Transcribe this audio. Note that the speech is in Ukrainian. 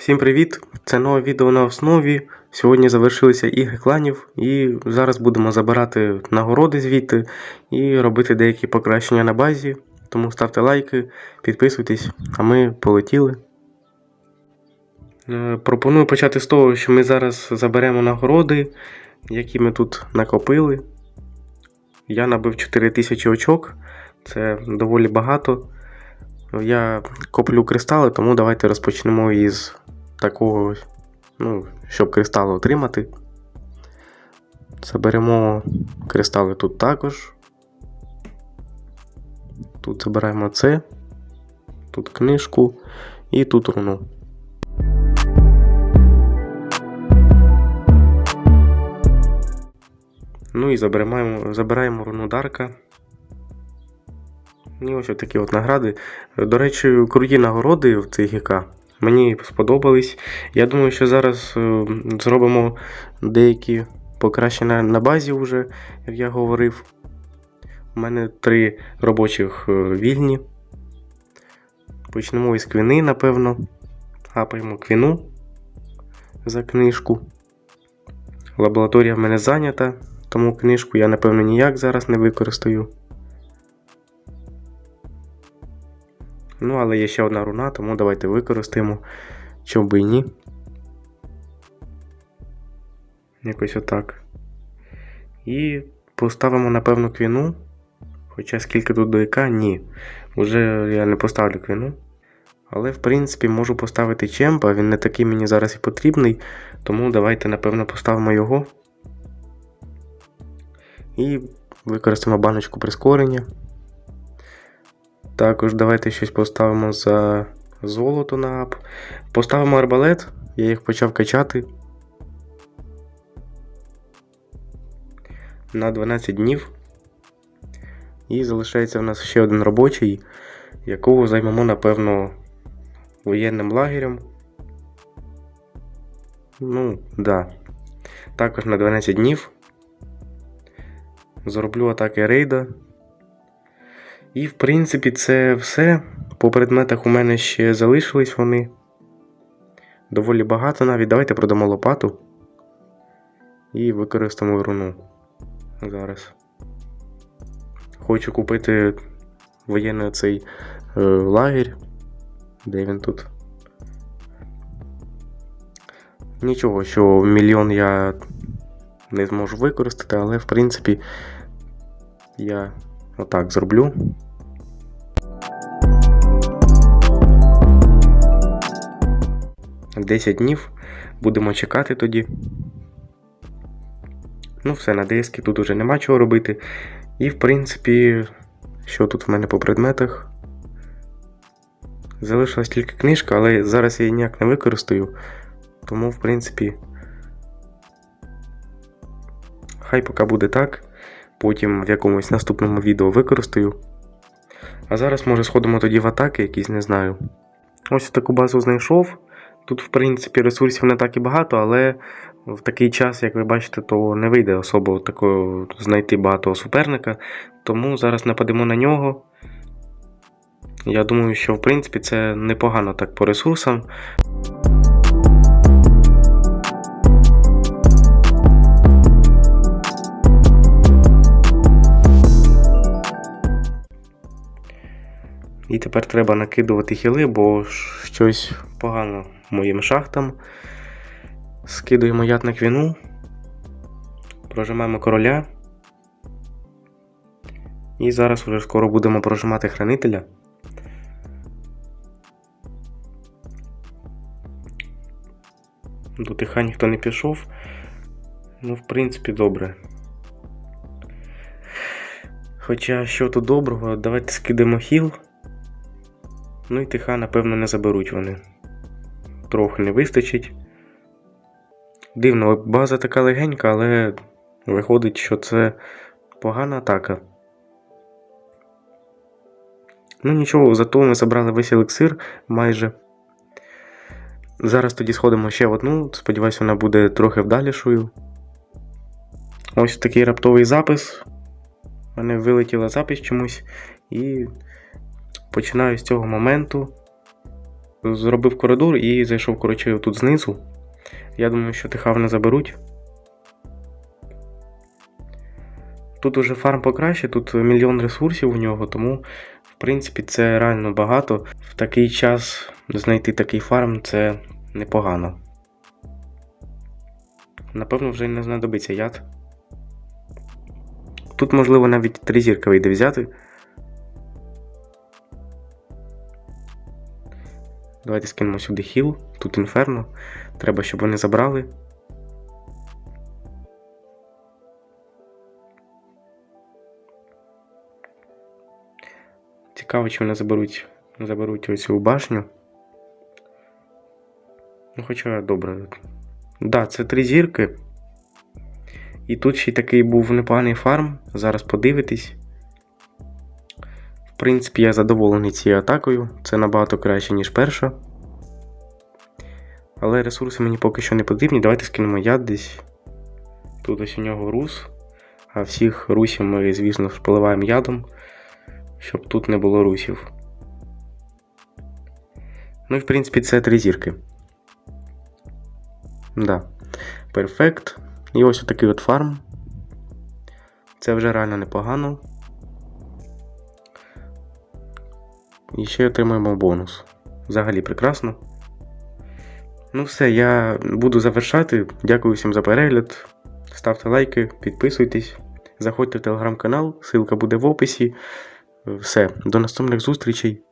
Всім привіт! Це нове відео на основі. Сьогодні завершилися ігри кланів, і зараз будемо забирати нагороди звідти і робити деякі покращення на базі. Тому ставте лайки, підписуйтесь, а ми полетіли. Е, Пропоную почати з того, що ми зараз заберемо нагороди, які ми тут накопили. Я набив 4000 очок, це доволі багато. Я коплю кристали, тому давайте розпочнемо із такого, ну, щоб кристали отримати. Заберемо кристали тут також. Тут забираємо це, тут книжку і тут руну. Ну і забираємо, забираємо руну Дарка. І ось такі от награди. До речі, круті нагороди в цих ГК. Мені сподобались. Я думаю, що зараз е, зробимо деякі покращення на базі вже, як я говорив. У мене три робочих е, вільні. Почнемо із квіни, напевно. Гапаємо квіну за книжку. Лабораторія в мене зайнята, тому книжку я, напевно, ніяк зараз не використаю. Ну, але є ще одна руна, тому давайте використаємо, чому би і ні. Якось отак. І поставимо, напевно, квіну. Хоча скільки тут до яка, ні. Уже я не поставлю квіну. Але, в принципі, можу поставити чемпа, він не такий мені зараз і потрібний. Тому давайте, напевно, поставимо його. І використаємо баночку прискорення. Також давайте щось поставимо за золото на ап. Поставимо арбалет, я їх почав качати. На 12 днів. І залишається в нас ще один робочий, якого займемо, напевно, воєнним лагерем. Ну, да. Також на 12 днів. Зроблю атаки рейда. І, в принципі, це все. По предметах у мене ще залишились вони. Доволі багато навіть. Давайте продамо лопату. І використаємо руну. Зараз. Хочу купити воєнний цей е, лагерь. Де він тут? Нічого, що мільйон я не зможу використати, але в принципі я отак зроблю. Десять днів. Будемо чекати тоді. Ну, все, на диски тут уже нема чого робити. І, в принципі, що тут в мене по предметах? Залишилась тільки книжка, але зараз я її ніяк не використаю. Тому, в принципі, хай поки буде так. Потім в якомусь наступному відео використаю. А зараз, може, сходимо тоді в атаки, якісь не знаю. Ось таку базу знайшов. Тут, в принципі, ресурсів не так і багато, але в такий час, як ви бачите, то не вийде особо такого знайти багатого суперника. Тому зараз нападемо на нього. Я думаю, що в принципі це непогано так по ресурсам. І тепер треба накидувати хіли, бо щось погано моїм шахтам. Скидуємо яд на квіну. Прожимаємо короля. І зараз вже скоро будемо прожимати хранителя. До тиха ніхто не пішов. Ну, в принципі, добре. Хоча що тут доброго, давайте скидаємо хіл. Ну і тиха, напевно, не заберуть вони. Трохи не вистачить. Дивно, база така легенька, але виходить, що це погана атака. Ну нічого, зато ми забрали весь елексир майже. Зараз тоді сходимо ще в одну, сподіваюся, вона буде трохи вдалішою. Ось такий раптовий запис. У мене вилетіла запись чомусь. І починаю з цього моменту. зробив коридор і зайшов, коротше, тут знизу. Я думаю, що тихав не заберуть. Тут уже фарм покраще, тут мільйон ресурсів у нього, тому, в принципі, це реально багато. В такий час знайти такий фарм це непогано. Напевно, вже не знадобиться яд. Тут, можливо, навіть три зірки вийде взяти. Давайте скинемо сюди хіл, тут інферно. Треба, щоб вони забрали. Цікаво, чи вони заберуть, заберуть оцю башню. Ну, хоча добре. Да, це три зірки. І тут ще й такий був непоганий фарм. Зараз подивитись. Принципі, я задоволений цією атакою. Це набагато краще, ніж перша. Але ресурси мені поки що не потрібні. Давайте скинемо яд десь. Тут ось у нього рус. А всіх русів ми, звісно ж, поливаємо ядом, щоб тут не було русів. Ну і в принципі це три зірки. Да. Перфект. І ось отакий от фарм. Це вже реально непогано. І ще отримаємо бонус. Взагалі прекрасно. Ну все, я буду завершати. Дякую всім за перегляд. Ставте лайки, підписуйтесь, заходьте в телеграм-канал, ссылка буде в описі. Все, до наступних зустрічей.